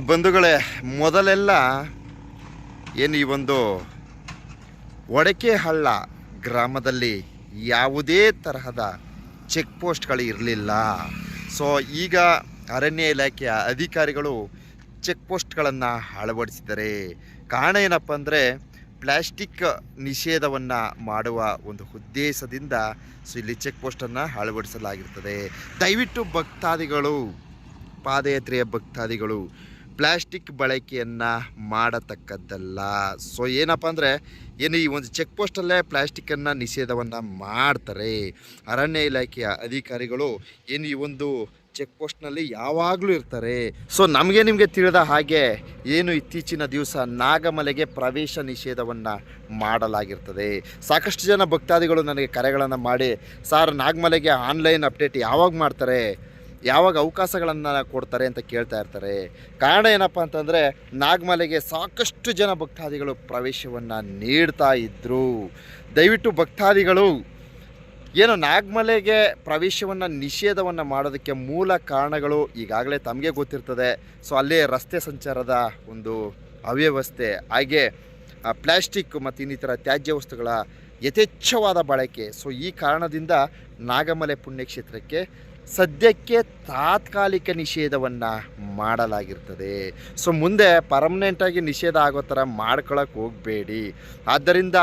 ಬಂಧುಗಳೇ, ಮೊದಲೆಲ್ಲ ಏನು ಈ ಒಂದು ಒಡಕೆ ಹಳ್ಳ ಗ್ರಾಮದಲ್ಲಿ ಯಾವುದೇ ತರಹದ ಚೆಕ್ ಪೋಸ್ಟ್ಗಳು ಇರಲಿಲ್ಲ. ಸೊ, ಈಗ ಅರಣ್ಯ ಇಲಾಖೆಯ ಅಧಿಕಾರಿಗಳು ಚೆಕ್ ಪೋಸ್ಟ್ಗಳನ್ನು ಅಳವಡಿಸಿದ್ದಾರೆ. ಕಾರಣ ಏನಪ್ಪ ಅಂದರೆ, ಪ್ಲಾಸ್ಟಿಕ್ ನಿಷೇಧವನ್ನು ಮಾಡುವ ಒಂದು ಉದ್ದೇಶದಿಂದ ಸೊ, ಇಲ್ಲಿ ಚೆಕ್ ಪೋಸ್ಟನ್ನು ಅಳವಡಿಸಲಾಗಿರ್ತದೆ. ದಯವಿಟ್ಟು ಭಕ್ತಾದಿಗಳು ಪಾದಯಾತ್ರೆಯ ಭಕ್ತಾದಿಗಳು ಪ್ಲಾಸ್ಟಿಕ್ ಬಳಕೆಯನ್ನು ಮಾಡತಕ್ಕದ್ದಲ್ಲ. ಸೊ ಏನಪ್ಪ ಅಂದರೆ, ಏನು ಈ ಒಂದು ಚೆಕ್ ಪೋಸ್ಟಲ್ಲೇ ಪ್ಲಾಸ್ಟಿಕ್ಕನ್ನು ನಿಷೇಧವನ್ನು ಮಾಡ್ತಾರೆ. ಅರಣ್ಯ ಇಲಾಖೆಯ ಅಧಿಕಾರಿಗಳು ಏನು ಈ ಒಂದು ಚೆಕ್ ಪೋಸ್ಟ್ನಲ್ಲಿ ಯಾವಾಗಲೂ ಇರ್ತಾರೆ. ಸೊ ನಮಗೆ ನಿಮಗೆ ತಿಳಿದ ಹಾಗೆ ಏನು ಇತ್ತೀಚಿನ ದಿವಸ ನಾಗಮಲೆಗೆ ಪ್ರವೇಶ ನಿಷೇಧವನ್ನು ಮಾಡಲಾಗಿರ್ತದೆ. ಸಾಕಷ್ಟು ಜನ ಭಕ್ತಾದಿಗಳು ನನಗೆ ಕರೆಗಳನ್ನು ಮಾಡಿ, ಸರ್, ನಾಗಮಲೆಗೆ ಆನ್ಲೈನ್ ಅಪ್ಡೇಟ್ ಯಾವಾಗ ಮಾಡ್ತಾರೆ? ಯಾವಾಗ ಅವಕಾಶಗಳನ್ನು ಕೊಡ್ತಾರೆ ಅಂತ ಕೇಳ್ತಾ ಇರ್ತಾರೆ. ಕಾರಣ ಏನಪ್ಪ ಅಂತಂದರೆ, ನಾಗಮಲೆಗೆ ಸಾಕಷ್ಟು ಜನ ಭಕ್ತಾದಿಗಳು ಪ್ರವೇಶವನ್ನು ನೀಡ್ತಾ ಇದ್ದರು ದಯವಿಟ್ಟು ಭಕ್ತಾದಿಗಳು, ಏನು ನಾಗಮಲೆಗೆ ಪ್ರವೇಶವನ್ನು ನಿಷೇಧವನ್ನು ಮಾಡೋದಕ್ಕೆ ಮೂಲ ಕಾರಣಗಳು ಈಗಾಗಲೇ ತಮಗೆ ಗೊತ್ತಿರ್ತದೆ. ಸೊ, ಅಲ್ಲೇ ರಸ್ತೆ ಸಂಚಾರದ ಒಂದು ಅವ್ಯವಸ್ಥೆ, ಹಾಗೆ ಪ್ಲ್ಯಾಸ್ಟಿಕ್ ಮತ್ತು ಇನ್ನಿತರ ತ್ಯಾಜ್ಯ ವಸ್ತುಗಳ ಯಥೇಚ್ಛವಾದ ಬಳಕೆ. ಸೊ, ಈ ಕಾರಣದಿಂದ ನಾಗಮಲೆ ಪುಣ್ಯಕ್ಷೇತ್ರಕ್ಕೆ ಸದ್ಯಕ್ಕೆ ತಾತ್ಕಾಲಿಕ ನಿಷೇಧವನ್ನು ಮಾಡಲಾಗಿರ್ತದೆ. ಸೊ, ಮುಂದೆ ಪರ್ಮನೆಂಟಾಗಿ ನಿಷೇಧ ಆಗೋ ಥರ ಮಾಡ್ಕೊಳಕ್ಕೆ ಹೋಗಬೇಡಿ. ಆದ್ದರಿಂದ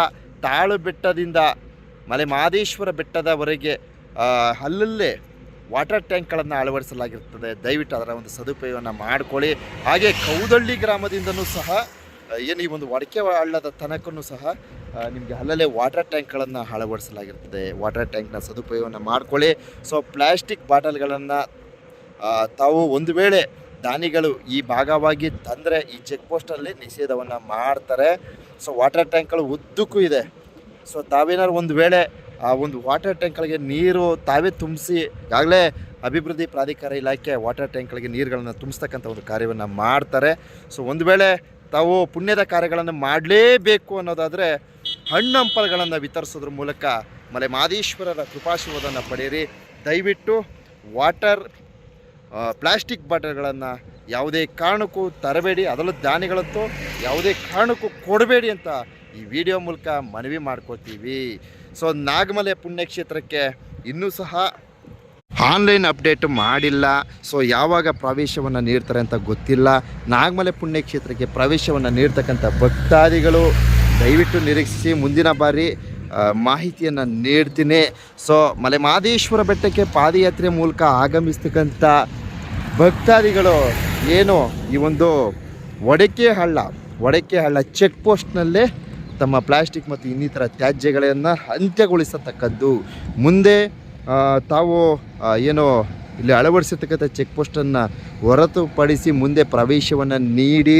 ತಾಳು ಬೆಟ್ಟದಿಂದ ಮಲೆ ಮಹದೇಶ್ವರ ಬೆಟ್ಟದವರೆಗೆ ಅಲ್ಲಲ್ಲೇ ವಾಟರ್ ಟ್ಯಾಂಕ್ಗಳನ್ನು ಅಳವಡಿಸಲಾಗಿರ್ತದೆ. ದಯವಿಟ್ಟು ಅದರ ಒಂದು ಸದುಪಯೋಗವನ್ನು ಮಾಡಿಕೊಳ್ಳಿ. ಹಾಗೆ ಕೌದಳ್ಳಿ ಗ್ರಾಮದಿಂದನೂ ಸಹ ಏನು ಈ ಒಂದು ಒಡಕೆ ಹಳ್ಳದ ತನಕನೂ ಸಹ ನಿಮಗೆ ಅಲ್ಲಲ್ಲೇ ವಾಟರ್ ಟ್ಯಾಂಕ್ಗಳನ್ನು ಅಳವಡಿಸಲಾಗಿರ್ತದೆ ವಾಟರ್ ಟ್ಯಾಂಕ್ನ ಸದುಪಯೋಗವನ್ನು ಮಾಡ್ಕೊಳ್ಳಿ. ಸೊ ಪ್ಲಾಸ್ಟಿಕ್ ಬಾಟಲ್ಗಳನ್ನು ತಾವು ಒಂದು ವೇಳೆ ದಾನಿಗಳು ಈ ಭಾಗವಾಗಿ ತಂದರೆ, ಈ ಚೆಕ್ ಪೋಸ್ಟಲ್ಲಿ ನಿಷೇಧವನ್ನು ಮಾಡ್ತಾರೆ. ಸೊ ವಾಟರ್ ಟ್ಯಾಂಕ್ಗಳು ಉದ್ದಕ್ಕೂ ಇದೆ. ಸೊ ತಾವೇನಾದ್ರು ಒಂದು ವೇಳೆ ಆ ಒಂದು ವಾಟರ್ ಟ್ಯಾಂಕ್ಗಳಿಗೆ ನೀರು ತಾವೇ ತುಂಬಿಸಿ, ಈಗಾಗಲೇ ಅಭಿವೃದ್ಧಿ ಪ್ರಾಧಿಕಾರ ಇಲಾಖೆ ವಾಟರ್ ಟ್ಯಾಂಕ್ಗಳಿಗೆ ನೀರುಗಳನ್ನು ತುಂಬಿಸ್ತಕ್ಕಂಥ ಒಂದು ಕಾರ್ಯವನ್ನು ಮಾಡ್ತಾರೆ. ಸೊ ಒಂದು ವೇಳೆ ತಾವು ಪುಣ್ಯದ ಕಾರ್ಯಗಳನ್ನು ಮಾಡಲೇಬೇಕು ಅನ್ನೋದಾದರೆ ಹಣ್ಣು ಹಂಪಲುಗಳನ್ನು ವಿತರಿಸೋದ್ರ ಮೂಲಕ ಮಲೆ ಮಾದೇಶ್ವರರ ಕೃಪಾಶೀರ್ವಾದವನ್ನು ಪಡೆಯಿರಿ. ದಯವಿಟ್ಟು ವಾಟರ್ ಪ್ಲಾಸ್ಟಿಕ್ ಬಾಟಲ್ಗಳನ್ನು ಯಾವುದೇ ಕಾರಣಕ್ಕೂ ತರಬೇಡಿ. ಅದರಲ್ಲೂ ದಾನಿಗಳಂತೂ ಯಾವುದೇ ಕಾರಣಕ್ಕೂ ಕೊಡಬೇಡಿ ಅಂತ ಈ ವಿಡಿಯೋ ಮೂಲಕ ಮನವಿ ಮಾಡ್ಕೋತೀವಿ. ಸೊ, ನಾಗಮಲೆ ಪುಣ್ಯಕ್ಷೇತ್ರಕ್ಕೆ ಇನ್ನೂ ಸಹ ಆನ್ಲೈನ್ ಅಪ್ಡೇಟ್ ಮಾಡಿಲ್ಲ. ಸೊ, ಯಾವಾಗ ಪ್ರವೇಶವನ್ನು ನೀಡ್ತಾರೆ ಅಂತ ಗೊತ್ತಿಲ್ಲ. ನಾಗಮಲೆ ಪುಣ್ಯಕ್ಷೇತ್ರಕ್ಕೆ ಪ್ರವೇಶವನ್ನು ನೀಡ್ತಕ್ಕಂಥ ಭಕ್ತಾದಿಗಳು ದಯವಿಟ್ಟು ನಿರೀಕ್ಷಿಸಿ ಮುಂದಿನ ಬಾರಿ ಮಾಹಿತಿಯನ್ನು ನೀಡ್ತೀನಿ. ಸೊ ಮಲೆ ಮಹದೇಶ್ವರ ಬೆಟ್ಟಕ್ಕೆ ಪಾದಯಾತ್ರೆ ಮೂಲಕ ಆಗಮಿಸ್ತಕ್ಕಂಥ ಭಕ್ತಾದಿಗಳು, ಏನು ಈ ಒಂದು ಒಡಕೆ ಹಳ್ಳ ಒಡಕೆ ಹಳ್ಳ ಚೆಕ್ ಪೋಸ್ಟ್ನಲ್ಲೇ ತಮ್ಮ ಪ್ಲಾಸ್ಟಿಕ್ ಮತ್ತು ಇನ್ನಿತರ ತ್ಯಾಜ್ಯಗಳನ್ನು ಅಂತ್ಯಗೊಳಿಸತಕ್ಕದ್ದು. ಮುಂದೆ ತಾವು ಏನು ಇಲ್ಲಿ ಅಳವಡಿಸಿರ್ತಕ್ಕಂಥ ಚೆಕ್ ಪೋಸ್ಟನ್ನು ಹೊರತುಪಡಿಸಿ ಮುಂದೆ ಪ್ರವೇಶವನ್ನು ನೀಡಿ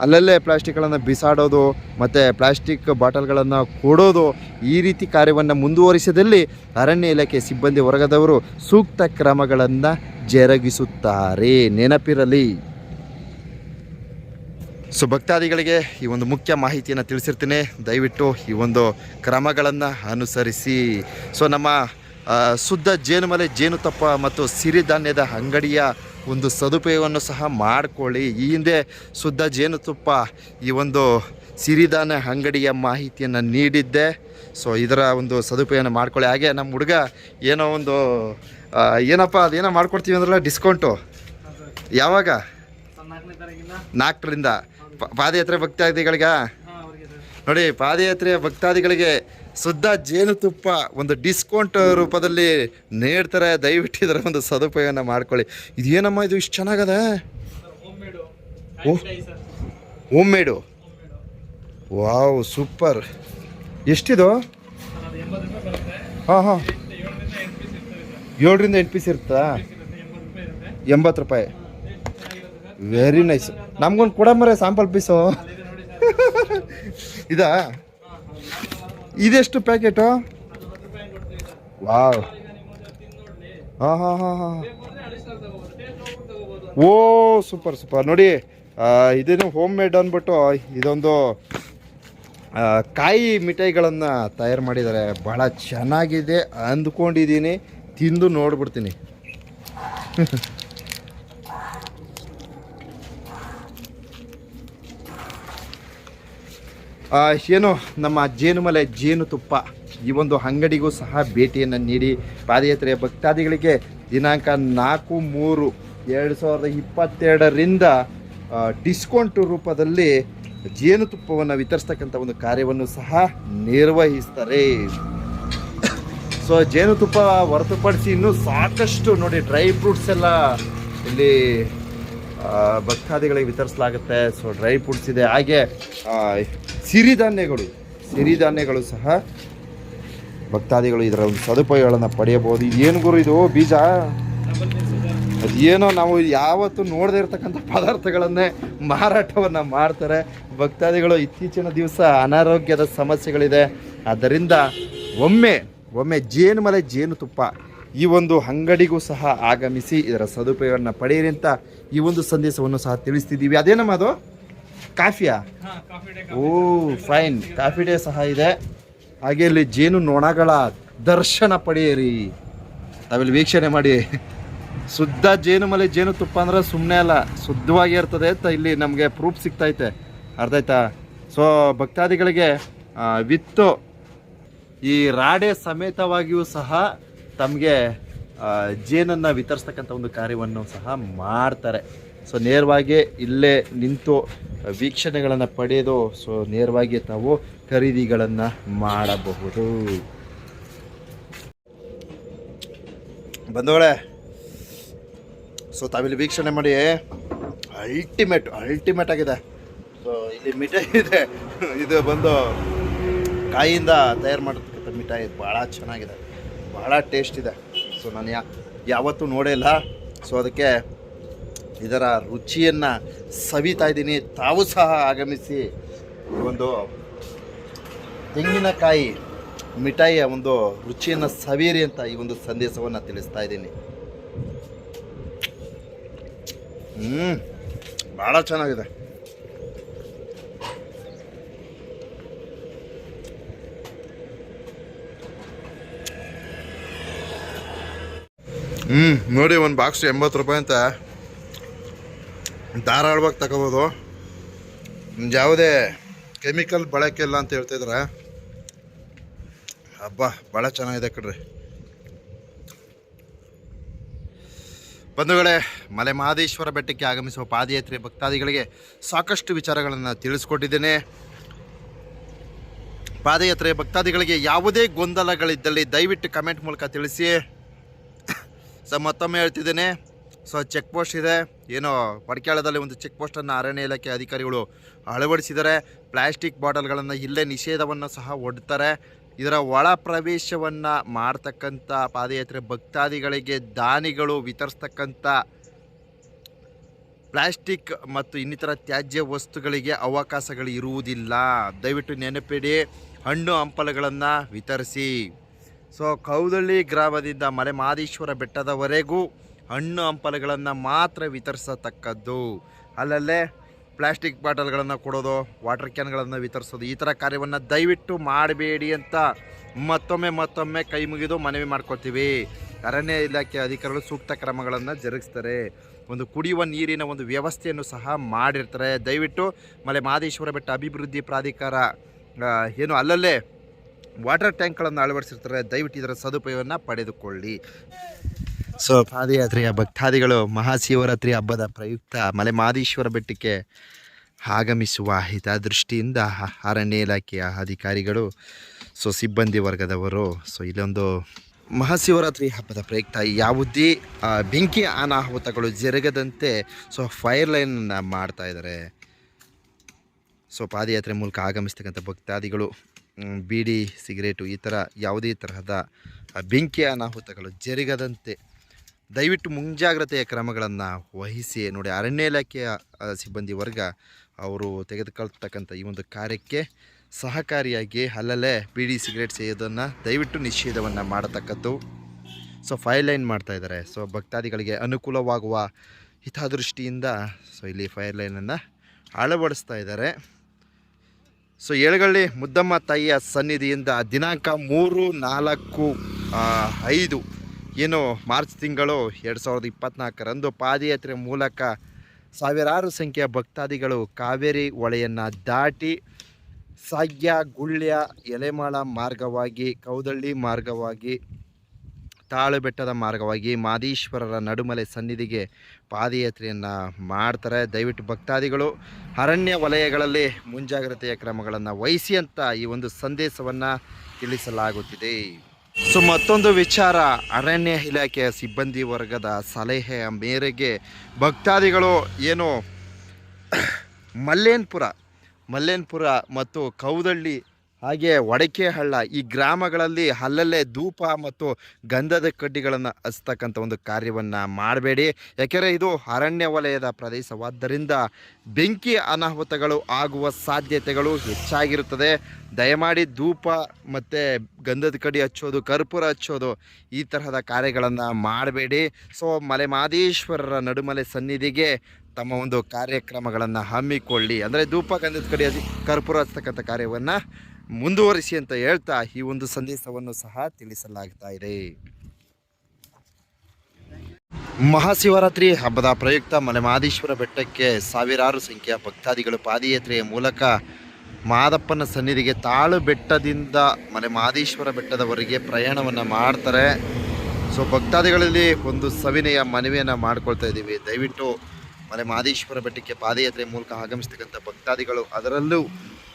ಅಲ್ಲಲ್ಲೇ ಪ್ಲಾಸ್ಟಿಕ್ಗಳನ್ನು ಬಿಸಾಡೋದು ಮತ್ತು ಪ್ಲಾಸ್ಟಿಕ್ ಬಾಟಲ್ಗಳನ್ನು ಕೊಡೋದು ಈ ರೀತಿ ಕಾರ್ಯವನ್ನು ಮುಂದುವರಿಸಿದಲ್ಲಿ ಅರಣ್ಯ ಇಲಾಖೆ ಸಿಬ್ಬಂದಿ ವರ್ಗದವರು ಸೂಕ್ತ ಕ್ರಮಗಳನ್ನು ಜರುಗಿಸುತ್ತಾರೆ. ನೆನಪಿರಲಿ. ಸೊ, ಭಕ್ತಾದಿಗಳಿಗೆ ಈ ಒಂದು ಮುಖ್ಯ ಮಾಹಿತಿಯನ್ನು ತಿಳಿಸಿರ್ತೀನಿ. ದಯವಿಟ್ಟು ಈ ಒಂದು ಕ್ರಮಗಳನ್ನು ಅನುಸರಿಸಿ. ಸೊ, ನಮ್ಮ ಶುದ್ಧ ಜೇನುಮಲೆ, ಜೇನುತಪ್ಪ ಮತ್ತು ಸಿರಿಧಾನ್ಯದ ಅಂಗಡಿಯ ಒಂದು ಸದುಪಯೋಗವನ್ನು ಸಹ ಮಾಡಿಕೊಳ್ಳಿ. ಈ ಹಿಂದೆ ಶುದ್ಧ ಜೇನುತುಪ್ಪ ಈ ಒಂದು ಸಿರಿಧಾನ್ಯ ಅಂಗಡಿಯ ಮಾಹಿತಿಯನ್ನು ನೀಡಿದ್ದೆ. ಸೊ ಇದರ ಒಂದು ಸದುಪಯೋಗ ಮಾಡ್ಕೊಳ್ಳಿ. ಹಾಗೆ ನಮ್ಮ ಹುಡುಗ ಏನೋ ಒಂದು ಏನಪ್ಪ ಅದೇನೋ ಮಾಡ್ಕೊಡ್ತೀವಿ ಅಂದ್ರಲ್ಲ ಡಿಸ್ಕೌಂಟು ಯಾವಾಗ? ನಾಲ್ಕರಿಂದ. ಪಾದಯಾತ್ರೆ ಭಕ್ತಾದಿಗಳಿಗ? ನೋಡಿ, ಪಾದಯಾತ್ರೆಯ ಭಕ್ತಾದಿಗಳಿಗೆ ಶುದ್ಧ ಜೇನುತುಪ್ಪ ಒಂದು ಡಿಸ್ಕೌಂಟ್ ರೂಪದಲ್ಲಿ ನೀಡ್ತಾರೆ. ದಯವಿಟ್ಟು ಇದರ ಒಂದು ಸದುಪಯೋಗನ ಮಾಡ್ಕೊಳ್ಳಿ. ಇದೇನಮ್ಮ ಇದು ಇಷ್ಟು ಚೆನ್ನಾಗದ? ಹೋಮ್ ಮೇಡು ವಾವ್ ಸೂಪರ್ ಎಷ್ಟಿದು? ಹಾಂ ಹಾಂ. ಏಳರಿಂದ ಎಂಟು ಪೀಸ್ ಇರುತ್ತಾ? ಎಂಬತ್ತು ರೂಪಾಯಿ. ವೆರಿ ನೈಸ್ ನಮ್ಗೊಂದು ಕೊಡಮ್ಮರೆ ಸ್ಯಾಂಪಲ್ ಪೀಸು ಇದಾ? ಇದೆಷ್ಟು ಪ್ಯಾಕೆಟು? ವಾವ್. ಹಾಂ ಹಾಂ ಹಾಂ ಹಾಂ. ಓ, ಸೂಪರ್ ಸೂಪರ್. ನೋಡಿ ಇದೇನು ಹೋಮ್ ಮೇಡ್ ಅಂದ್ಬಿಟ್ಟು ಇದೊಂದು ಕಾಯಿ ಮಿಠಾಯಿಗಳನ್ನು ತಯಾರು ಮಾಡಿದ್ದಾರೆ. ಭಾಳ ಚೆನ್ನಾಗಿದೆ ಅಂದ್ಕೊಂಡಿದ್ದೀನಿ. ತಿಂದು ನೋಡ್ಬಿಡ್ತೀನಿ. ಏನು ನಮ್ಮ ಜೇನುಮಲೆ ಜೇನುತುಪ್ಪ ಈ ಒಂದು ಅಂಗಡಿಗೂ ಸಹ ಭೇಟಿಯನ್ನು ನೀಡಿ ಪಾದಯಾತ್ರೆಯ ಭಕ್ತಾದಿಗಳಿಗೆ ದಿನಾಂಕ ನಾಲ್ಕು ಮೂರು ಎರಡು ಸಾವಿರದ ಇಪ್ಪತ್ತೆರಡರಿಂದ ಡಿಸ್ಕೌಂಟ್ ರೂಪದಲ್ಲಿ ಜೇನುತುಪ್ಪವನ್ನು ವಿತರಿಸ್ತಕ್ಕಂಥ ಒಂದು ಕಾರ್ಯವನ್ನು ಸಹ ನಿರ್ವಹಿಸ್ತಾರೆ. ಸೊ ಜೇನುತುಪ್ಪ ಹೊರತುಪಡಿಸಿ ಇನ್ನೂ ಸಾಕಷ್ಟು ನೋಡಿ ಡ್ರೈ ಫ್ರೂಟ್ಸ್ ಎಲ್ಲ ಇಲ್ಲಿ ಭಕ್ತಾದಿಗಳಿಗೆ ವಿತರಿಸಲಾಗುತ್ತೆ. ಸೊ ಡ್ರೈ ಫ್ರೂಟ್ಸ್ ಇದೆ. ಹಾಗೆ ಸಿರಿಧಾನ್ಯಗಳು ಸಿರಿಧಾನ್ಯಗಳು ಸಹ ಭಕ್ತಾದಿಗಳು ಇದರ ಒಂದು ಸದುಪಯೋಗಗಳನ್ನು ಪಡೆಯಬಹುದು. ಏನು ಗುರು ಇದು? ಬೀಜ? ಅದೇನೋ ನಾವು ಯಾವತ್ತೂ ನೋಡದೇ ಇರತಕ್ಕಂಥ ಪದಾರ್ಥಗಳನ್ನೇ ಮಾರಾಟವನ್ನು ಮಾಡ್ತಾರೆ. ಭಕ್ತಾದಿಗಳು ಇತ್ತೀಚಿನ ದಿವಸ ಅನಾರೋಗ್ಯದ ಸಮಸ್ಯೆಗಳಿದೆ. ಆದ್ದರಿಂದ ಒಮ್ಮೆ ಒಮ್ಮೆ ಜೇನುಮಲೆ ಜೇನುತುಪ್ಪ ಈ ಒಂದು ಅಂಗಡಿಗೂ ಸಹ ಆಗಮಿಸಿ ಇದರ ಸದುಪಯೋಗವನ್ನು ಪಡೆಯಿರಿ ಅಂತ ಈ ಒಂದು ಸಂದೇಶವನ್ನು ಸಹ ತಿಳಿಸ್ತಿದ್ದೀವಿ. ಅದೇನಮ್ಮ ಅದು ಕಾಫಿಯಾ? ಓ ಫೈನ್ ಕಾಫಿ ಡೇ ಸಹ ಇದೆ. ಹಾಗೆ ಇಲ್ಲಿ ಜೇನು ನೊಣಗಳ ದರ್ಶನ ಪಡೆಯಿರಿ. ತಾವಿಲ್ಲಿ ವೀಕ್ಷಣೆ ಮಾಡಿ. ಶುದ್ಧ ಜೇನು ಮಲೆ ಜೇನು ತುಪ್ಪ ಅಂದ್ರೆ ಸುಮ್ಮನೆ ಅಲ್ಲ ಶುದ್ಧವಾಗಿ ಇರ್ತದೆ ಅಂತ ಇಲ್ಲಿ ನಮಗೆ ಪ್ರೂಫ್ ಸಿಗ್ತೈತೆ ಅರ್ಥ ಆಯ್ತಾ? ಸೊ ಭಕ್ತಾದಿಗಳಿಗೆ ವಿತ್ತು ಈ ರಾಡೆ ಸಮೇತವಾಗಿಯೂ ಸಹ ತಮಗೆ ಜೇನನ್ನು ವಿತರಿಸ್ತಕ್ಕಂಥ ಒಂದು ಕಾರ್ಯವನ್ನು ಸಹ ಮಾಡ್ತಾರೆ. ಸೊ ನೇರವಾಗಿ ಇಲ್ಲೇ ನಿಂತು ವೀಕ್ಷಣೆಗಳನ್ನು ಪಡೆಯೋದು ಸೊ ನೇರವಾಗಿ ತಾವು ಖರೀದಿಗಳನ್ನು ಮಾಡಬಹುದು. ಬಂದವಳೆ ಸೊ ತಾವಿಲ್ಲಿ ವೀಕ್ಷಣೆ ಮಾಡಿ ಅಲ್ಟಿಮೇಟ್ ಅಲ್ಟಿಮೇಟ್ ಆಗಿದೆ. ಸೊ ಇಲ್ಲಿ ಮಿಠಾಯಿ ಇದೆ. ಇದು ಬಂದು ಕಾಯಿಯಿಂದ ತಯಾರು ಮಾಡತಕ್ಕಂಥ ಮಿಠಾಯಿ. ಭಾಳ ಚೆನ್ನಾಗಿದೆ. ಭಾಳ ಟೇಸ್ಟ್ ಇದೆ. ಸೊ ನಾನು ಯಾ, ಯಾವತ್ತೂ ನೋಡೇ ಇಲ್ಲ. ಸೊ ಅದಕ್ಕೆ ಇದರ ರುಚಿಯನ್ನು ಸವಿತಾ ಇದ್ದೀನಿ. ತಾವು ಸಹ ಆಗಮಿಸಿ ಒಂದು ತೆಂಗಿನಕಾಯಿ ಮಿಠಾಯಿಯ ಒಂದು ರುಚಿಯನ್ನು ಸವೀರಿ ಅಂತ ಈ ಒಂದು ಸಂದೇಶವನ್ನು ತಿಳಿಸ್ತಾ ಇದ್ದೀನಿ. ಹ್ಞೂ ಭಾಳ ಚೆನ್ನಾಗಿದೆ. ಹ್ಞೂ ನೋಡಿ ಒಂದು ಬಾಕ್ಸ್ ಎಂಬತ್ತು ರೂಪಾಯಿ ಅಂತ. ಧಾರಾಳವಾಗಿ ತಗೋಬೋದು. ಯಾವುದೇ ಕೆಮಿಕಲ್ ಬಳಕೆ ಇಲ್ಲ ಅಂತ ಹೇಳ್ತಿದ್ರೆ ಹಬ್ಬ ಭಾಳ ಚೆನ್ನಾಗಿದೆ ಕಣ್ರಿ. ಬಂಧುಗಳೇ, ಮಲೆ ಮಹದೇಶ್ವರ ಬೆಟ್ಟಕ್ಕೆ ಆಗಮಿಸುವ ಪಾದಯಾತ್ರೆ ಭಕ್ತಾದಿಗಳಿಗೆ ಸಾಕಷ್ಟು ವಿಚಾರಗಳನ್ನು ತಿಳಿಸ್ಕೊಟ್ಟಿದ್ದೇನೆ. ಪಾದಯಾತ್ರೆ ಭಕ್ತಾದಿಗಳಿಗೆ ಯಾವುದೇ ಗೊಂದಲಗಳಿದ್ದಲ್ಲಿ ದಯವಿಟ್ಟು ಕಮೆಂಟ್ ಮೂಲಕ ತಿಳಿಸಿ. ಸೊ ಮತ್ತೊಮ್ಮೆ ಹೇಳ್ತಿದ್ದೇನೆ. ಸೊ ಚೆಕ್ ಪೋಸ್ಟ್ ಇದೆ. ಏನೋ ಪಡ್ಕ್ಯಾಳದಲ್ಲಿ ಒಂದು ಚೆಕ್ ಪೋಸ್ಟನ್ನು ಅರಣ್ಯ ಇಲಾಖೆ ಅಧಿಕಾರಿಗಳು ಅಳವಡಿಸಿದ್ದಾರೆ. ಪ್ಲಾಸ್ಟಿಕ್ ಬಾಟಲ್ಗಳನ್ನು ಇಲ್ಲೇ ನಿಷೇಧವನ್ನು ಸಹ ಒಡ್ತಾರೆ. ಇದರ ಒಳ ಪ್ರವೇಶವನ್ನು ಮಾಡ್ತಕ್ಕಂಥ ಪಾದಯಾತ್ರೆ ಭಕ್ತಾದಿಗಳಿಗೆ ದಾನಿಗಳು ವಿತರಿಸ್ತಕ್ಕಂಥ ಪ್ಲಾಸ್ಟಿಕ್ ಮತ್ತು ಇನ್ನಿತರ ತ್ಯಾಜ್ಯ ವಸ್ತುಗಳಿಗೆ ಅವಕಾಶಗಳು ಇರುವುದಿಲ್ಲ. ದಯವಿಟ್ಟು ನೆನಪಿಡಿ, ಹಣ್ಣು ಹಂಪಲುಗಳನ್ನು ವಿತರಿಸಿ. ಸೊ ಕೌದಳ್ಳಿ ಗ್ರಾಮದಿಂದ ಮಲೆ ಮಹದೇಶ್ವರ ಬೆಟ್ಟದವರೆಗೂ ಹಣ್ಣು ಹಂಪಲುಗಳನ್ನು ಮಾತ್ರ ವಿತರಿಸತಕ್ಕದ್ದು. ಅಲ್ಲಲ್ಲೇ ಪ್ಲಾಸ್ಟಿಕ್ ಬಾಟಲ್ಗಳನ್ನು ಕೊಡೋದು, ವಾಟರ್ ಕ್ಯಾನ್ಗಳನ್ನು ವಿತರಿಸೋದು, ಈ ಥರ ಕಾರ್ಯವನ್ನು ದಯವಿಟ್ಟು ಮಾಡಬೇಡಿ ಅಂತ ಮತ್ತೊಮ್ಮೆ ಮತ್ತೊಮ್ಮೆ ಕೈ ಮುಗಿದು ಮನವಿ ಮಾಡ್ಕೊತೀವಿ ಅರಣ್ಯ ಇಲಾಖೆ ಅಧಿಕಾರಿಗಳು ಸೂಕ್ತ ಕ್ರಮಗಳನ್ನು ಜರುಗಿಸ್ತಾರೆ. ಒಂದು ಕುಡಿಯುವ ನೀರಿನ ಒಂದು ವ್ಯವಸ್ಥೆಯನ್ನು ಸಹ ಮಾಡಿರ್ತಾರೆ. ದಯವಿಟ್ಟು ಮಲೆ ಮಹದೇಶ್ವರ ಬೆಟ್ಟ ಅಭಿವೃದ್ಧಿ ಪ್ರಾಧಿಕಾರ ಏನು ಅಲ್ಲಲ್ಲೇ ವಾಟರ್ ಟ್ಯಾಂಕ್ಗಳನ್ನು ಅಳವಡಿಸಿರ್ತಾರೆ. ದಯವಿಟ್ಟು ಇದರ ಸದುಪಯೋಗವನ್ನು ಪಡೆದುಕೊಳ್ಳಿ. ಸೊ ಪಾದಯಾತ್ರೆಯ ಭಕ್ತಾದಿಗಳು ಮಹಾಶಿವರಾತ್ರಿ ಹಬ್ಬದ ಪ್ರಯುಕ್ತ ಮಲೆ ಮಹದೇಶ್ವರ ಬೆಟ್ಟಕ್ಕೆ ಆಗಮಿಸುವ ಹಿತದೃಷ್ಟಿಯಿಂದ ಅರಣ್ಯ ಇಲಾಖೆಯ ಅಧಿಕಾರಿಗಳು, ಸೊ, ಸಿಬ್ಬಂದಿ ವರ್ಗದವರು, ಸೊ, ಇಲ್ಲೊಂದು ಮಹಾಶಿವರಾತ್ರಿ ಹಬ್ಬದ ಪ್ರಯುಕ್ತ ಯಾವುದೇ ಬೆಂಕಿ ಅನಾಹುತಗಳು ಜರುಗದಂತೆ, ಸೊ, ಫೈರ್ ಲೈನನ್ನು ಮಾಡ್ತಾ ಇದ್ದಾರೆ. ಸೊ, ಪಾದಯಾತ್ರೆ ಮೂಲಕ ಆಗಮಿಸ್ತಕ್ಕಂಥ ಭಕ್ತಾದಿಗಳು ಬೀಡಿ, ಸಿಗರೇಟು ಈ ಥರ ಯಾವುದೇ ತರಹದ ಬೆಂಕಿ ಅನಾಹುತಗಳು ಜರುಗದಂತೆ ದಯವಿಟ್ಟು ಮುಂಜಾಗ್ರತೆಯ ಕ್ರಮಗಳನ್ನು ವಹಿಸಿ. ನೋಡಿ, ಅರಣ್ಯ ಇಲಾಖೆಯ ಸಿಬ್ಬಂದಿ ವರ್ಗ ಅವರು ತೆಗೆದುಕೊಳ್ತಕ್ಕಂಥ ಈ ಒಂದು ಕಾರ್ಯಕ್ಕೆ ಸಹಕಾರಿಯಾಗಿ ಅಲ್ಲಲ್ಲೇ ಬೀಡಿ, ಸಿಗರೇಟ್ ಸೇಯೋದನ್ನು ದಯವಿಟ್ಟು ನಿಷೇಧವನ್ನು ಮಾಡತಕ್ಕದ್ದು. ಸೊ ಫೈರ್ ಲೈನ್ ಮಾಡ್ತಾ ಇದ್ದಾರೆ. ಸೊ, ಭಕ್ತಾದಿಗಳಿಗೆ ಅನುಕೂಲವಾಗುವ ಹಿತದೃಷ್ಟಿಯಿಂದ ಸೊ, ಇಲ್ಲಿ ಫೈರ್ ಲೈನನ್ನು ಅಳವಡಿಸ್ತಾ ಇದ್ದಾರೆ. ಸೊ ಏಳುಗಳ್ಳಿ ಮುದ್ದಮ್ಮ ತಾಯಿಯ ಸನ್ನಿಧಿಯಿಂದ ದಿನಾಂಕ ಮೂರು, ನಾಲ್ಕು ಐದು, ಏನು ಮಾರ್ಚ್ ತಿಂಗಳು ಎರಡು ಸಾವಿರದ ಇಪ್ಪತ್ತ್ನಾಲ್ಕರಂದು ಪಾದಯಾತ್ರೆ ಮೂಲಕ ಸಾವಿರಾರು ಸಂಖ್ಯೆಯ ಭಕ್ತಾದಿಗಳು ಕಾವೇರಿ ಹೊಳೆಯನ್ನು ದಾಟಿ ಸಾಗ್ಯ ಗುಳ್ಯ ಎಲೆಮಾಳ ಮಾರ್ಗವಾಗಿ, ಕೌದಳ್ಳಿ ಮಾರ್ಗವಾಗಿ ತಾಳು ಬೆಟ್ಟದ ಮಾರ್ಗವಾಗಿ ಮಾದೀಶ್ವರರ ನಡುಮಲೆ ಸನ್ನಿಧಿಗೆ ಪಾದಯಾತ್ರೆಯನ್ನು ಮಾಡ್ತಾರೆ. ದಯವಿಟ್ಟು ಭಕ್ತಾದಿಗಳು, ಅರಣ್ಯ ವಲಯಗಳಲ್ಲಿ ಮುಂಜಾಗ್ರತೆಯ ಕ್ರಮಗಳನ್ನು ವಹಿಸಿ ಅಂತ ಈ ಒಂದು ಸಂದೇಶವನ್ನು ತಿಳಿಸಲಾಗುತ್ತಿದೆ. ಸೊ, ಮತ್ತೊಂದು ವಿಚಾರ. ಅರಣ್ಯ ಇಲಾಖೆಯ ಸಿಬ್ಬಂದಿ ವರ್ಗದ ಸಲಹೆಯ ಮೇರೆಗೆ ಭಕ್ತಾದಿಗಳು ಏನು, ಮಲ್ಲೇನ್ಪುರ ಮಲ್ಲೇನ್ಪುರ ಮತ್ತು ಕೌದಳ್ಳಿ ಹಾಗೆ ಒಡಕೆಹಳ್ಳ ಈ ಗ್ರಾಮಗಳಲ್ಲಿ ಅಲ್ಲಲ್ಲೇ ಧೂಪ ಮತ್ತು ಗಂಧದ ಕಡ್ಡಿಗಳನ್ನು ಹಚ್ತಕ್ಕಂಥ ಒಂದು ಕಾರ್ಯವನ್ನು ಮಾಡಬೇಡಿ. ಯಾಕೆಂದರೆ ಇದು ಅರಣ್ಯ ವಲಯದ ಪ್ರದೇಶವಾದ್ದರಿಂದ ಬೆಂಕಿ ಅನಾಹುತಗಳು ಆಗುವ ಸಾಧ್ಯತೆಗಳು ಹೆಚ್ಚಾಗಿರುತ್ತದೆ. ದಯಮಾಡಿ ಧೂಪ ಮತ್ತು ಗಂಧದ ಕಡಿ ಹಚ್ಚೋದು, ಕರ್ಪೂರ ಹಚ್ಚೋದು ಈ ತರಹದ ಕಾರ್ಯಗಳನ್ನು ಮಾಡಬೇಡಿ. ಸೊ, ಮಲೆಮಾದೇಶ್ವರರ ನಡುಮಲೆ ಸನ್ನಿಧಿಗೆ ತಮ್ಮ ಒಂದು ಕಾರ್ಯಕ್ರಮಗಳನ್ನು ಹಮ್ಮಿಕೊಳ್ಳಿ. ಅಂದರೆ ಧೂಪ, ಗಂಧದ ಕಡಿ ಕರ್ಪೂರ ಹಚ್ತಕ್ಕಂಥ ಕಾರ್ಯವನ್ನು ಮುಂದುವರಿಸಿ ಅಂತ ಹೇಳ್ತಾ ಈ ಒಂದು ಸಂದೇಶವನ್ನು ಸಹ ತಿಳಿಸಲಾಗ್ತಾ ಇದೆ. ಮಹಾಶಿವರಾತ್ರಿ ಹಬ್ಬದ ಪ್ರಯುಕ್ತ ಮಲೆಮಹದೇಶ್ವರ ಬೆಟ್ಟಕ್ಕೆ ಸಾವಿರಾರು ಸಂಖ್ಯೆಯ ಭಕ್ತಾದಿಗಳು ಪಾದಯಾತ್ರೆಯ ಮೂಲಕ ಮಾದಪ್ಪನ ಸನ್ನಿಧಿಗೆ ತಾಳು ಬೆಟ್ಟದಿಂದ ಮಲೆ ಮಹದೇಶ್ವರ ಬೆಟ್ಟದವರೆಗೆ ಪ್ರಯಾಣವನ್ನು ಮಾಡ್ತಾರೆ. ಸೊ, ಭಕ್ತಾದಿಗಳಲ್ಲಿ ಒಂದು ಸವಿನಯ ಮನವಿಯನ್ನು ಮಾಡ್ಕೊಳ್ತಾ ಇದ್ದೀವಿ. ದಯವಿಟ್ಟು ಮಲೆ ಮಹದೇಶ್ವರ ಬೆಟ್ಟಕ್ಕೆ ಪಾದಯಾತ್ರೆ ಮೂಲಕ ಆಗಮಿಸ್ತಕ್ಕಂಥ ಭಕ್ತಾದಿಗಳು ಅದರಲ್ಲೂ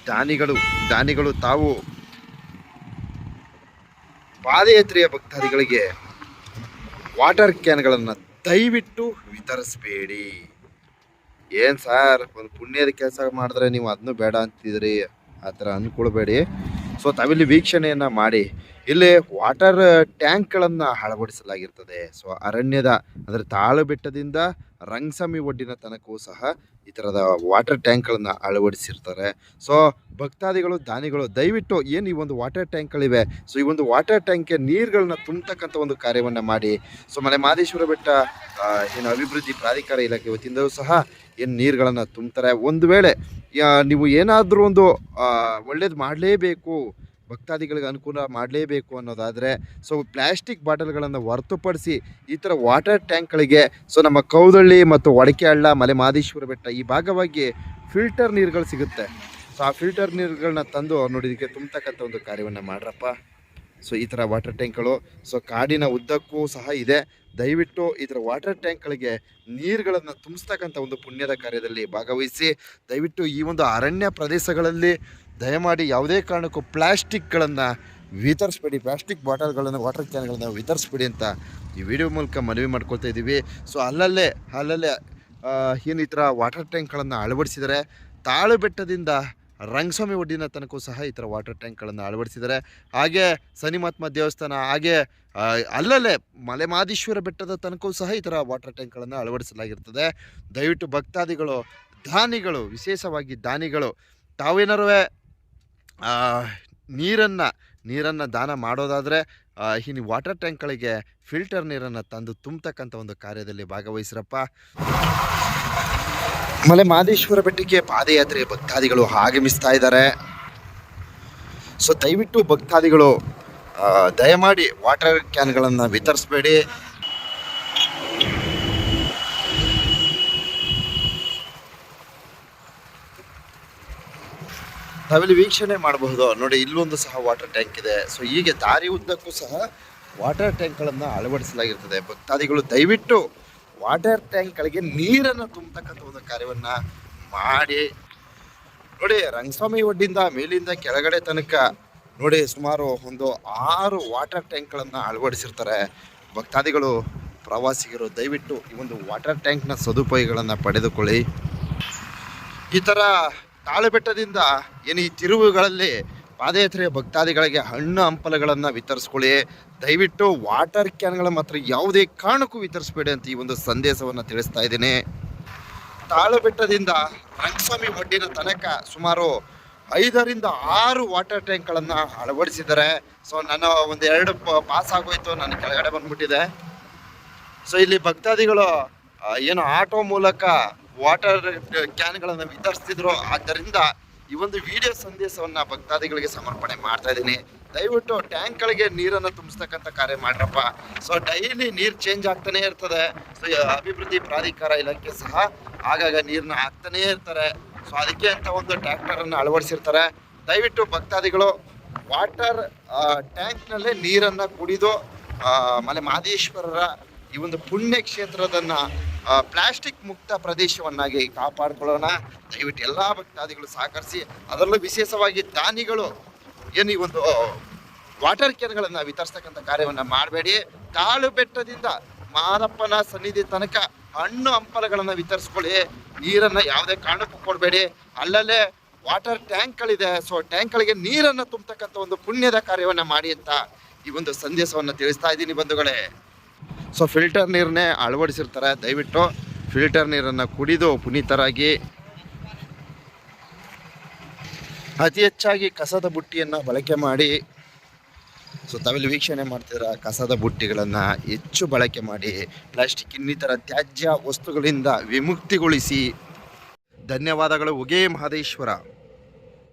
ದಾನಿಗಳು ದಾನಿಗಳು ತಾವು ಪಾದಯಾತ್ರೆಯ ಭಕ್ತಾದಿಗಳಿಗೆ ವಾಟರ್ ಕ್ಯಾನ್ಗಳನ್ನು ದಯವಿಟ್ಟು ವಿತರಿಸಬೇಡಿ. ಏನು ಸರ್, ಒಂದು ಪುಣ್ಯದ ಕೆಲಸ ಮಾಡಿದ್ರೆ ನೀವು ಅದನ್ನು ಬೇಡ ಅಂತಿದ್ರಿ ಆ ಥರ ಅಂದ್ಕೊಳ್ಬೇಡಿ. ಸೊ ತಾವಿಲ್ಲಿ ವೀಕ್ಷಣೆಯನ್ನು ಮಾಡಿ. ಇಲ್ಲಿ ವಾಟರ್ ಟ್ಯಾಂಕ್ಗಳನ್ನು ಅಳವಡಿಸಲಾಗಿರ್ತದೆ. ಸೊ, ಅರಣ್ಯದ, ಅಂದರೆ ತಾಳು ಬೆಟ್ಟದಿಂದ ರಂಗಸಮಿ ಒಡ್ಡಿನ ತನಕವೂ ಸಹ ಈ ಥರದ ವಾಟರ್ ಟ್ಯಾಂಕ್ಗಳನ್ನು ಅಳವಡಿಸಿರ್ತಾರೆ. ಸೊ, ಭಕ್ತಾದಿಗಳು, ದಾನಿಗಳು, ದಯವಿಟ್ಟು ಏನು ಈ ಒಂದು ವಾಟರ್ ಟ್ಯಾಂಕ್ಗಳಿವೆ? ಸೊ, ಈ ಒಂದು ವಾಟರ್ ಟ್ಯಾಂಕ್ಗೆ ನೀರುಗಳನ್ನ ತುಂಬತಕ್ಕಂಥ ಒಂದು ಕಾರ್ಯವನ್ನು ಮಾಡಿ, ಸೊ, ಮನೆ ಮಾದೇಶ್ವರ ಬೆಟ್ಟ ಏನು ಅಭಿವೃದ್ಧಿ ಪ್ರಾಧಿಕಾರ ಇಲಾಖೆ ವತಿಯಿಂದಲೂ ಸಹ ಏನು ನೀರುಗಳನ್ನು ತುಂಬ್ತಾರೆ. ಒಂದು ವೇಳೆ ನೀವು ಏನಾದರೂ ಒಂದು ಒಳ್ಳೇದು ಮಾಡಲೇಬೇಕು ಭಕ್ತಾದಿಗಳಿಗೆ ಅನುಕೂಲ ಮಾಡಲೇಬೇಕು ಅನ್ನೋದಾದರೆ ಸೊ ಪ್ಲ್ಯಾಸ್ಟಿಕ್ ಬಾಟಲ್ಗಳನ್ನು ಹೊರತುಪಡಿಸಿ ಈ ಥರ ವಾಟರ್ ಟ್ಯಾಂಕ್ಗಳಿಗೆ ಸೊ ನಮ್ಮ ಕೌದಳ್ಳಿ ಮತ್ತು ಒಡಕೆಹಳ್ಳ ಮಲೆ ಮಾದೇಶ್ವರ ಬೆಟ್ಟ ಈ ಭಾಗವಾಗಿ ಫಿಲ್ಟರ್ ನೀರುಗಳು ಸಿಗುತ್ತೆ. ಸೊ ಆ ಫಿಲ್ಟರ್ ನೀರುಗಳನ್ನ ತಂದು ನೋಡಿ ಇದಕ್ಕೆ ತುಂಬತಕ್ಕಂಥ ಒಂದು ಕಾರ್ಯವನ್ನು ಮಾಡ್ರಪ್ಪ. ಸೊ ಈ ಥರ ವಾಟರ್ ಟ್ಯಾಂಕ್ಗಳು ಸೊ ಕಾಡಿನ ಉದ್ದಕ್ಕೂ ಸಹ ಇದೆ. ದಯವಿಟ್ಟು ಈ ಥರ ವಾಟರ್ ಟ್ಯಾಂಕ್ಗಳಿಗೆ ನೀರುಗಳನ್ನು ತುಂಬಿಸ್ತಕ್ಕಂಥ ಒಂದು ಪುಣ್ಯದ ಕಾರ್ಯದಲ್ಲಿ ಭಾಗವಹಿಸಿ, ದಯವಿಟ್ಟು ಈ ಒಂದು ಅರಣ್ಯ ಪ್ರದೇಶಗಳಲ್ಲಿ ದಯಮಾಡಿ ಯಾವುದೇ ಕಾರಣಕ್ಕೂ ಪ್ಲ್ಯಾಸ್ಟಿಕ್ಗಳನ್ನು ವಿತರಿಸ್ಬೇಡಿ. ಪ್ಲಾಸ್ಟಿಕ್ ಬಾಟಲ್ಗಳನ್ನು, ವಾಟರ್ ಕ್ಯಾನ್ಗಳನ್ನು ವಿತರಿಸ್ಬೇಡಿ ಅಂತ ಈ ವಿಡಿಯೋ ಮೂಲಕ ಮನವಿ ಮಾಡ್ಕೊಳ್ತಾ ಇದ್ದೀವಿ. ಸೊ, ಅಲ್ಲಲ್ಲೇ ಅಲ್ಲಲ್ಲೇ ಏನು ಈ ಥರ ವಾಟರ್ ಟ್ಯಾಂಕ್ಗಳನ್ನು ಅಳವಡಿಸಿದರೆ, ತಾಳು ಬೆಟ್ಟದಿಂದ ರಂಗಸ್ವಾಮಿ ಒಡ್ಡಿನ ತನಕೂ ಸಹ ಈ ಥರ ವಾಟರ್ ಟ್ಯಾಂಕ್ಗಳನ್ನು ಅಳವಡಿಸಿದ್ದಾರೆ ಹಾಗೆ ಸನಿಮಾತ್ಮ ದೇವಸ್ಥಾನ, ಹಾಗೆ ಅಲ್ಲಲ್ಲೇ ಮಲೆಮಾದೇಶ್ವರ ಬೆಟ್ಟದ ತನಕ ಸಹ ಈ ಥರ ವಾಟರ್ ಟ್ಯಾಂಕ್ಗಳನ್ನು ಅಳವಡಿಸಲಾಗಿರ್ತದೆ. ದಯವಿಟ್ಟು ಭಕ್ತಾದಿಗಳು, ದಾನಿಗಳು, ವಿಶೇಷವಾಗಿ ದಾನಿಗಳು ತಾವೇನಾರು ನೀರನ್ನು ನೀರನ್ನು ದಾನ ಮಾಡೋದಾದರೆ ಈ ವಾಟರ್ ಟ್ಯಾಂಕ್ಗಳಿಗೆ ಫಿಲ್ಟರ್ ನೀರನ್ನು ತಂದು ತುಂಬತಕ್ಕಂಥ ಒಂದು ಕಾರ್ಯದಲ್ಲಿ ಭಾಗವಹಿಸ್ರಪ್ಪ. ಮಲೆ ಮಾದೇಶ್ವರ ಬೆಟ್ಟಕ್ಕೆ ಪಾದಯಾತ್ರೆ ಭಕ್ತಾದಿಗಳು ಆಗಮಿಸ್ತಾ ಇದ್ದಾರೆ. ಸೊ ದಯವಿಟ್ಟು ಭಕ್ತಾದಿಗಳು ದಯಮಾಡಿ ವಾಟರ್ ಕ್ಯಾನ್ಗಳನ್ನು ವಿತರಿಸಬೇಡಿ. ತಾವಿಲ್ಲಿ ವೀಕ್ಷಣೆ ಮಾಡಬಹುದು. ನೋಡಿ, ಇಲ್ಲೊಂದು ಸಹ ವಾಟರ್ ಟ್ಯಾಂಕ್ ಇದೆ. ಸೊ ಹೀಗೆ ದಾರಿ ಉದ್ದಕ್ಕೂ ಸಹ ವಾಟರ್ ಟ್ಯಾಂಕ್ಗಳನ್ನು ಅಳವಡಿಸಲಾಗಿರ್ತದೆ. ಭಕ್ತಾದಿಗಳು, ದಯವಿಟ್ಟು ವಾಟರ್ ಟ್ಯಾಂಕ್ಗಳಿಗೆ ನೀರನ್ನು ತುಂಬತಕ್ಕಂಥ ಒಂದು ಕಾರ್ಯವನ್ನು ಮಾಡಿ. ನೋಡಿ, ರಂಗಸ್ವಾಮಿ ಒಡ್ಡಿಂದ ಮೇಲಿಂದ ಕೆಳಗಡೆ ತನಕ ನೋಡಿ, ಸುಮಾರು ಒಂದು ಆರು ವಾಟರ್ ಟ್ಯಾಂಕ್ಗಳನ್ನು ಅಳವಡಿಸಿರ್ತಾರೆ. ಭಕ್ತಾದಿಗಳು, ಪ್ರವಾಸಿಗರು, ದಯವಿಟ್ಟು ಈ ಒಂದು ವಾಟರ್ ಟ್ಯಾಂಕ್ನ ಸದುಪಯೋಗಗಳನ್ನು ಪಡೆದುಕೊಳ್ಳಿ. ಈ ಥರ ತಾಳೆಬೆಟ್ಟದಿಂದ ಏನು ಈ ತಿರುವುಗಳಲ್ಲಿ ಪಾದಯಾತ್ರೆಯ ಭಕ್ತಾದಿಗಳಿಗೆ ಹಣ್ಣು ಹಂಪಲಗಳನ್ನು ವಿತರಿಸ್ಕೊಳ್ಳಿ. ದಯವಿಟ್ಟು ವಾಟರ್ ಕ್ಯಾನ್ಗಳ ಮಾತ್ರ ಯಾವುದೇ ಕಾರಣಕ್ಕೂ ವಿತರಿಸಬೇಡಿ ಅಂತ ಈ ಒಂದು ಸಂದೇಶವನ್ನು ತಿಳಿಸ್ತಾ ಇದ್ದೀನಿ. ತಾಳುಬೆಟ್ಟದಿಂದ ರಂಗಸ್ವಾಮಿ ಒಡ್ಡಿನ ತನಕ ಸುಮಾರು ಐದರಿಂದ ಆರು ವಾಟರ್ ಟ್ಯಾಂಕ್ಗಳನ್ನು ಅಳವಡಿಸಿದ್ದಾರೆ. ಸೊ, ನನ್ನ ಒಂದು ಎರಡು ಪಾಸ್ ಆಗೋಯ್ತು ನನ್ನ ಕೆಳಗಡೆ ಬಂದ್ಬಿಟ್ಟಿದೆ ಸೊ, ಇಲ್ಲಿ ಭಕ್ತಾದಿಗಳು ಏನು ಆಟೋ ಮೂಲಕ ವಾಟರ್ ಕ್ಯಾನ್ಗಳನ್ನು ವಿತರಿಸ್ತಿದ್ರು. ಆದ್ದರಿಂದ ಈ ಒಂದು ವಿಡಿಯೋ ಸಂದೇಶವನ್ನು ಭಕ್ತಾದಿಗಳಿಗೆ ಸಮರ್ಪಣೆ ಮಾಡ್ತಾ ಇದ್ದೀನಿ. ದಯವಿಟ್ಟು ಟ್ಯಾಂಕ್ಗಳಿಗೆ ನೀರನ್ನು ತುಂಬಿಸ್ತಕ್ಕಂಥ ಕಾರ್ಯ ಮಾಡ್ರಪ್ಪ. ಸೊ ಡೈಲಿ ನೀರು ಚೇಂಜ್ ಆಗ್ತಾನೆ ಇರ್ತದೆ. ಸೊ ಅಭಿವೃದ್ಧಿ ಪ್ರಾಧಿಕಾರ ಇಲಾಖೆ ಸಹ ಆಗಾಗ ನೀರನ್ನ ಹಾಕ್ತಾನೇ ಇರ್ತಾರೆ. ಸೊ ಅದಕ್ಕೆ ಅಂತ ಒಂದು ಟ್ರ್ಯಾಕ್ಟರನ್ನು ಅಳವಡಿಸಿರ್ತಾರೆ. ದಯವಿಟ್ಟು ಭಕ್ತಾದಿಗಳು ವಾಟರ್ ಟ್ಯಾಂಕ್ನಲ್ಲೇ ನೀರನ್ನು ಕುಡಿದು ಮಲೆ ಮಹದೇಶ್ವರರ ಈ ಒಂದು ಪುಣ್ಯ ಕ್ಷೇತ್ರದನ್ನ ಪ್ಲಾಸ್ಟಿಕ್ ಮುಕ್ತ ಪ್ರದೇಶವನ್ನಾಗಿ ಕಾಪಾಡಿಕೊಳ್ಳೋಣ. ದಯವಿಟ್ಟು ಎಲ್ಲ ಭಕ್ತಾದಿಗಳು ಸಹಕರಿಸಿ, ಅದರಲ್ಲೂ ವಿಶೇಷವಾಗಿ ದಾನಿಗಳು, ಏನು ಒಂದು ವಾಟರ್ ಕ್ಯಾನ್ಗಳನ್ನು ವಿತರಿಸ್ತಕ್ಕಂಥ ಕಾರ್ಯವನ್ನು ಮಾಡಬೇಡಿ. ಕಾಳು ಬೆಟ್ಟದಿಂದ ಮಾರಪ್ಪನ ಸನ್ನಿಧಿ ತನಕ ಹಣ್ಣು ಹಂಪಲಗಳನ್ನು ವಿತರಿಸ್ಕೊಳ್ಳಿ. ನೀರನ್ನು ಯಾವುದೇ ಕಾರಣಕ್ಕೂ ಕೊಡಬೇಡಿ. ಅಲ್ಲಲ್ಲೇ ವಾಟರ್ ಟ್ಯಾಂಕ್ಗಳಿದೆ ಸೊ ಟ್ಯಾಂಕ್ಗಳಿಗೆ ನೀರನ್ನು ತುಂಬತಕ್ಕಂಥ ಒಂದು ಪುಣ್ಯದ ಕಾರ್ಯವನ್ನು ಮಾಡಿ ಅಂತ ಈ ಒಂದು ಸಂದೇಶವನ್ನು ತಿಳಿಸ್ತಾ ಇದ್ದೀನಿ ಬಂಧುಗಳೇ. ಸೊ ಫಿಲ್ಟರ್ ನೀರನ್ನೇ ಅಳವಡಿಸಿರ್ತಾರೆ. ದಯವಿಟ್ಟು ಫಿಲ್ಟರ್ ನೀರನ್ನು ಕುಡಿದು ಪುನೀತರಾಗಿ. ಅತಿ ಹೆಚ್ಚಾಗಿ ಕಸದ ಬುಟ್ಟಿಯನ್ನು ಬಳಕೆ ಮಾಡಿ. ಸೊ ತಾವೆಲ್ಲ ವೀಕ್ಷಣೆ ಮಾಡ್ತಿದ್ರೆ ಕಸದ ಬುಟ್ಟಿಗಳನ್ನು ಹೆಚ್ಚು ಬಳಕೆ ಮಾಡಿ. ಪ್ಲಾಸ್ಟಿಕ್ ಇನ್ನಿತರ ತ್ಯಾಜ್ಯ ವಸ್ತುಗಳಿಂದ ವಿಮುಕ್ತಿಗೊಳಿಸಿ. ಧನ್ಯವಾದಗಳು. ಉಗೇ ಮಹದೇಶ್ವರ.